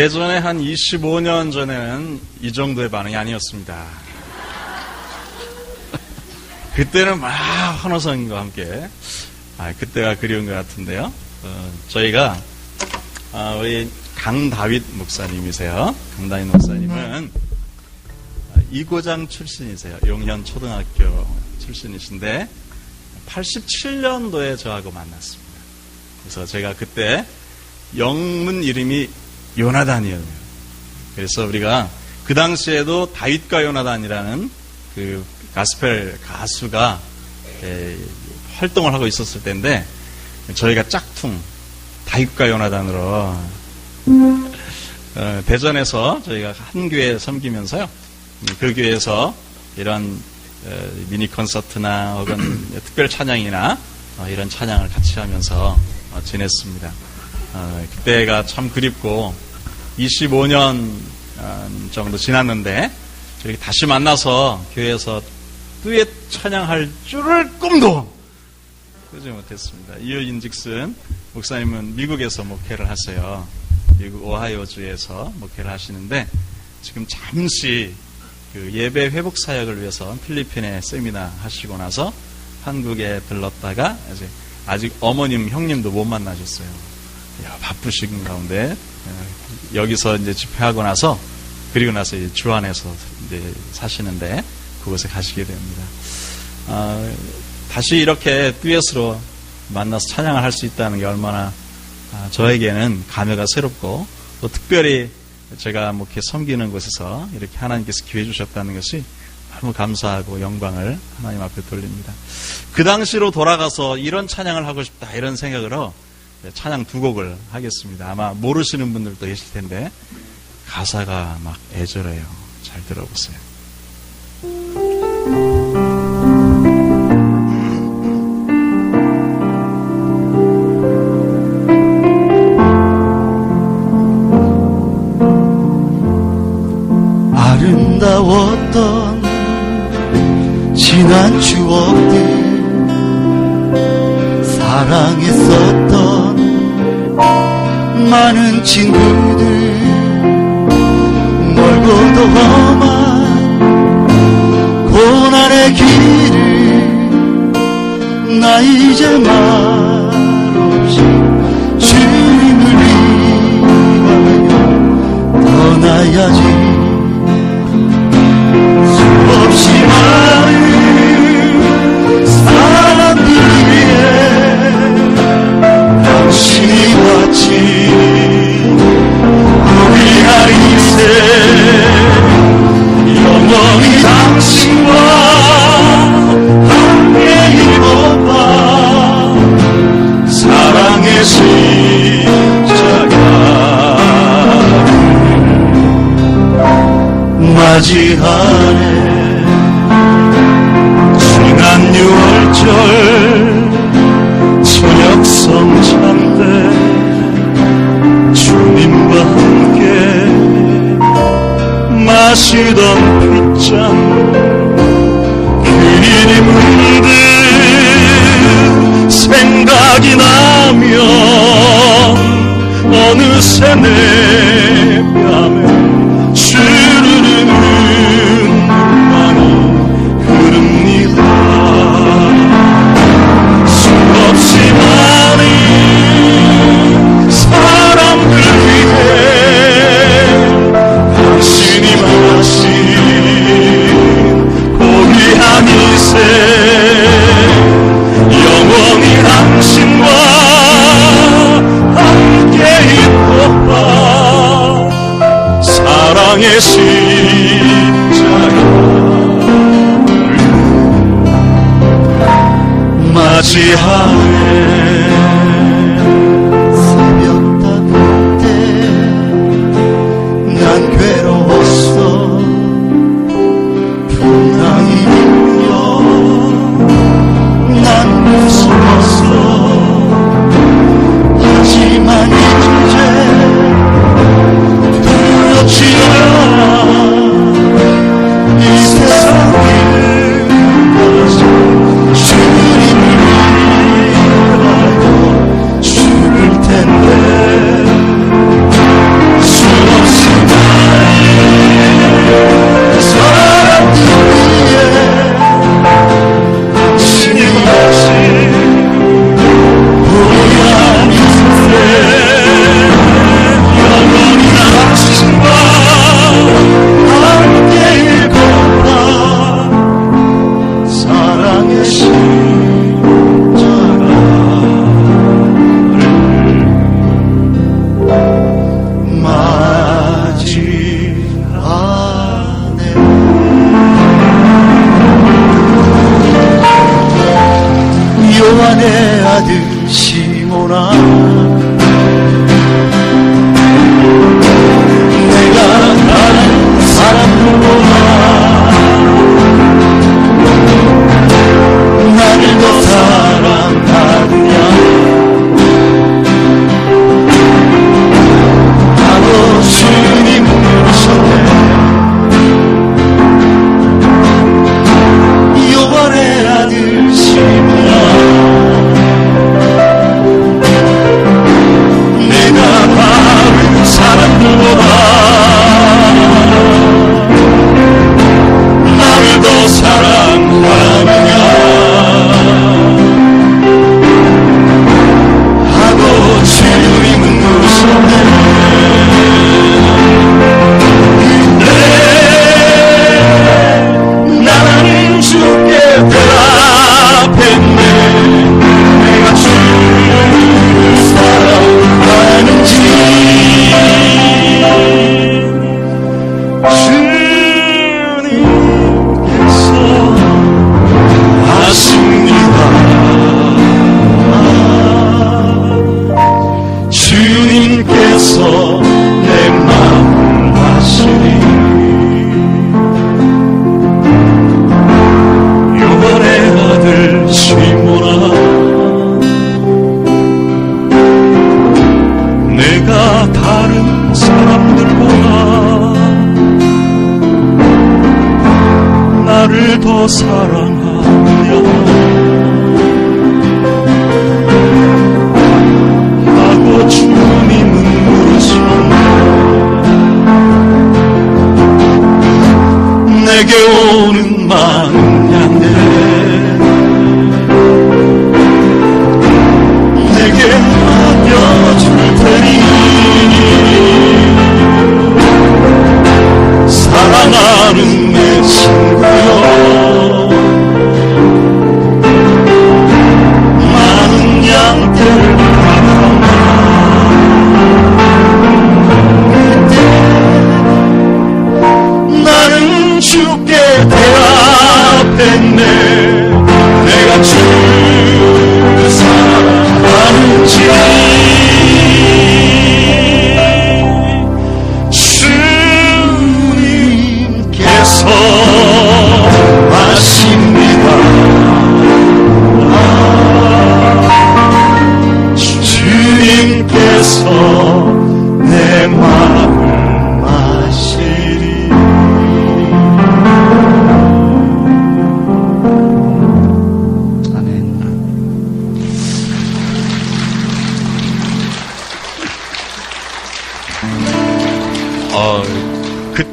예전에 한 25년 전에는 이 정도의 반응이 아니었습니다. 그때는 막 환호성과 함께 아, 그때가 그리운 것 같은데요. 어, 저희가 아, 우리 강다윗 목사님이세요. 강다윗 목사님은 이고장 출신이세요. 용현 초등학교 출신이신데 87년도에 저하고 만났습니다. 그래서 제가 그때 영문 이름이 요나단이에요. 그래서 우리가 그 당시에도 다윗과 요나단이라는 그 가스펠 가수가 에, 활동을 하고 있었을 때인데 저희가 짝퉁 다윗과 요나단으로 어, 대전에서 저희가 한 교회 섬기면서요. 그 교회에서 이런 어, 미니 콘서트나 혹은 특별 찬양이나 어, 이런 찬양을 같이 하면서 어, 지냈습니다. 어, 그때가 참 그립고 25년 어, 정도 지났는데 저희 다시 만나서 교회에서 듀엣 찬양할 줄을 꿈도 그러지 못했습니다. 이유인직슨 목사님은 미국에서 목회를 하세요. 미국 오하이오주에서 목회를 하시는데 지금 잠시 그 예배 회복 사역을 위해서 필리핀에 세미나 하시고 나서 한국에 들렀다가 아직 어머님 형님도 못 만나셨어요. 야, 바쁘신 가운데 어, 여기서 이제 집회하고 나서 그리고 나서 이제 주안에서 이제 사시는데 그곳에 가시게 됩니다. 어, 다시 이렇게 듀엣으로 만나서 찬양을 할 수 있다는 게 얼마나 아, 저에게는 감회가 새롭고 또 특별히 제가 뭐 이렇게 섬기는 곳에서 이렇게 하나님께서 기회 주셨다는 것이 너무 감사하고 영광을 하나님 앞에 돌립니다. 그 당시로 돌아가서 이런 찬양을 하고 싶다 이런 생각으로 찬양 두 곡을 하겠습니다. 아마 모르시는 분들도 계실 텐데 가사가 막 애절해요. 잘 들어보세요. 이제 말없이 주님을 위하여 떠나야지 맞이하네 지난 6월절 저녁 성찬때 주님과 함께 마시던 핏잔 그일이 문득 생각이 나면 어느새 내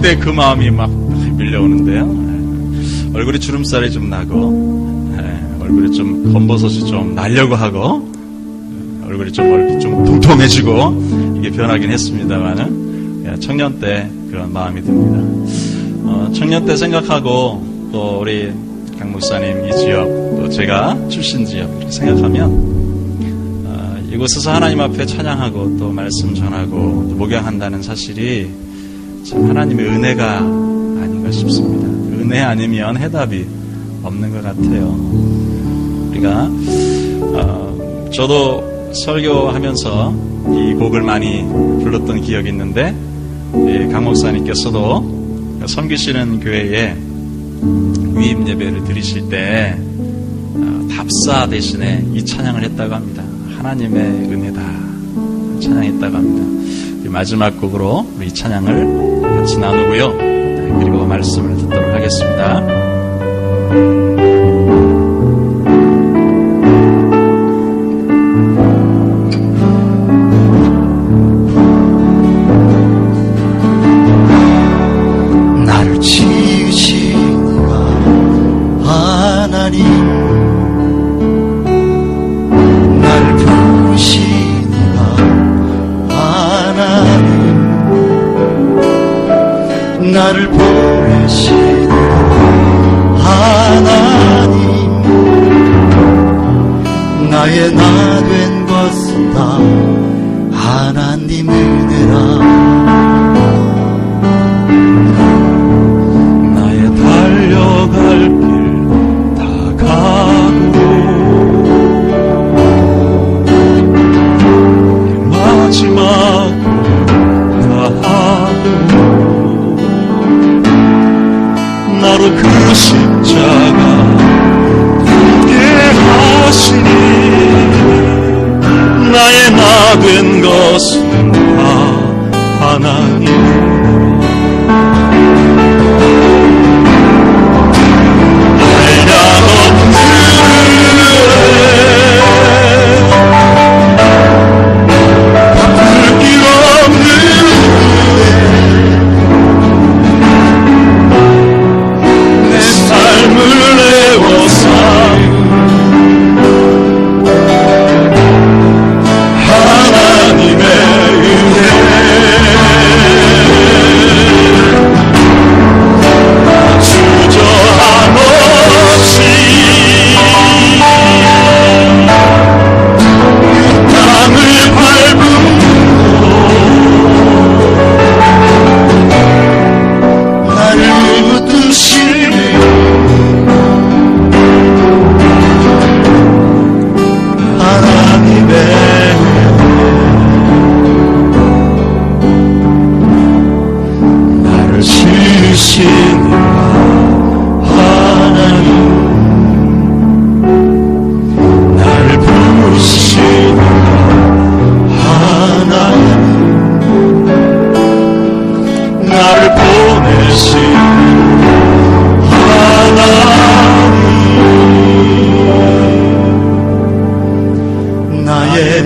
그때 그 마음이 막 밀려오는데요. 예. 얼굴에 주름살이 좀 나고, 예, 얼굴에 좀 검버섯이 좀 날려고 하고, 예, 얼굴이 좀 얼굴이 좀 통통해지고, 이게 변하긴 했습니다만은, 예, 청년 때 그런 마음이 듭니다. 어, 청년 때 생각하고, 또 우리 강 목사님 이 지역, 또 제가 출신 지역, 이렇게 생각하면, 어, 이곳에서 하나님 앞에 찬양하고 또 말씀 전하고 또 목양한다는 사실이 참 하나님의 은혜가 아닌가 싶습니다. 은혜 아니면 해답이 없는 것 같아요. 우리가 어, 저도 설교하면서 이 곡을 많이 불렀던 기억이 있는데 예, 강 목사님께서도 섬기시는 교회에 위임 예배를 드리실 때 어, 답사 대신에 이 찬양을 했다고 합니다. 하나님의 은혜다 찬양했다고 합니다. 이 마지막 곡으로 이 찬양을 같이 나누고요. 네, 그리고 말씀을 듣도록 하겠습니다. 된것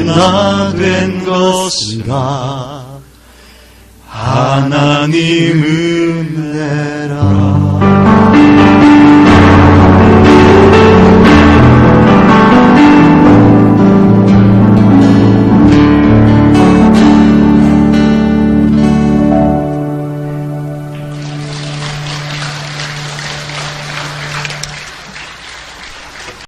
나 된 것이라. 하나님 은혜